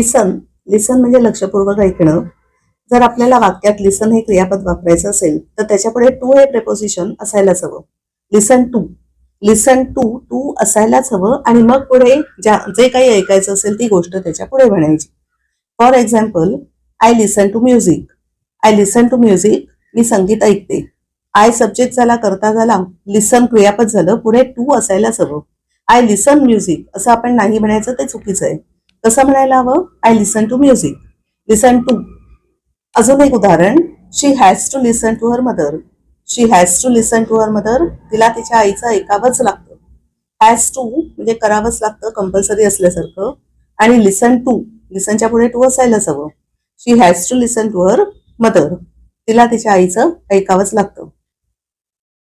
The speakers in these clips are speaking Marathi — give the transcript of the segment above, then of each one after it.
लिसन लिसन म्हणजे लक्षपूर्वक ऐकणं. जर आपल्याला वाक्यात लिसन हे क्रियापद वापरायचं असेल तर त्याच्यापुढे टू हे प्रेपोजिशन असायलाच हवं. Listen to listen to to असायलाच हवं आणि मग पुढे ज्या जे काही ऐकायचं असेल ती गोष्ट त्याच्या पुढे म्हणायची. For example I listen to music I listen to music मी संगीत ऐकते. आय सब्जेक्ट झाला करता झाला लिसन क्रियापद झालं पुढे टू असायलाच हवं. आय लिसन म्युझिक असं आपण नाही म्हणायचं ते चुकीचं आहे. कसं म्हणायला हवं I listen to music listen to अजून एक उदाहरण. She has to listen to her mother she has to listen to her mother तिला तिच्या आईचं ऐकावंच लागतं. हॅज टू म्हणजे करावंच लागतं कंपल्सरी असल्यासारखं. आणि लिसन टू लिसनच्या पुढे टू असायलाच हवं. She has to listen to her mother तिला तिच्या आईचं ऐकावंच लागतं.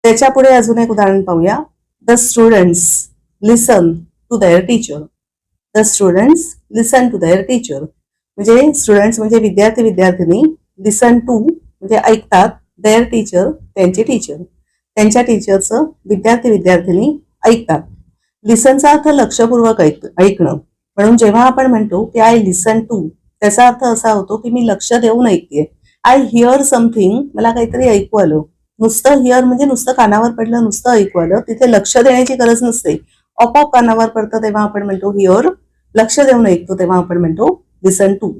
त्याच्या पुढे अजून एक उदाहरण पाहूया. The students listen to their teacher the students listen to their teacher म्हणजे स्टुडंट्स म्हणजे विद्यार्थी विद्यार्थिनी लिसन टू म्हणजे ऐकतात देअर टीचर त्यांचे टीचर त्यांच्या टीचरचं विद्यार्थी विद्यार्थिनी ऐकतात. लिसनचा अर्थ लक्षपूर्वक ऐक ऐकणं. म्हणून जेव्हा आपण म्हणतो की आय लिसन टू त्याचा अर्थ असा होतो की मी लक्ष देऊन ऐकते आय हिअर समथिंग मला काहीतरी ऐकू आलं. नुसतं हिअर म्हणजे नुसतं कानावर पडलं नुसतं ऐकू आलं तिथे लक्ष देण्याची गरज नसते. आपोआप कानावर पडतं तेव्हा आपण म्हणतो हिअर लक्ष देऊन ऐकतो तेव्हा आपण म्हणतो लिसन टू